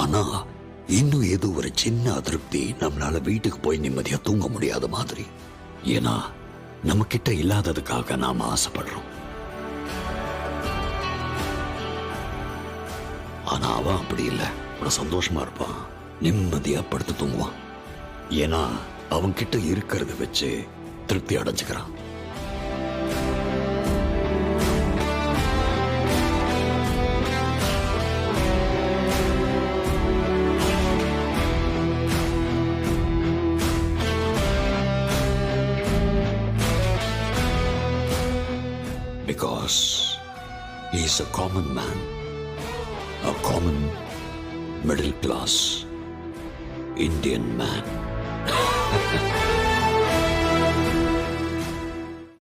ஆனா இன்னும் ஏதோ ஒரு சின்ன அதிருப்தி நம்மளால வீட்டுக்கு போய் நிம்மதியா தூங்க முடியாத மாதிரி. ஏன்னா நம்ம கிட்ட இல்லாததுக்காக நாம ஆசைப்படுறோம். ஆனா அவன் அப்படி இல்லை. அவ்வளவு சந்தோஷமா இருப்பான். நிம்மதியா படுத்து தூங்குவான். ஏன்னா அவன் கிட்ட இருக்கிறத வச்சு திருப்தி அடைஞ்சுக்கிறான். Because he's a common man, a common middle class Indian man.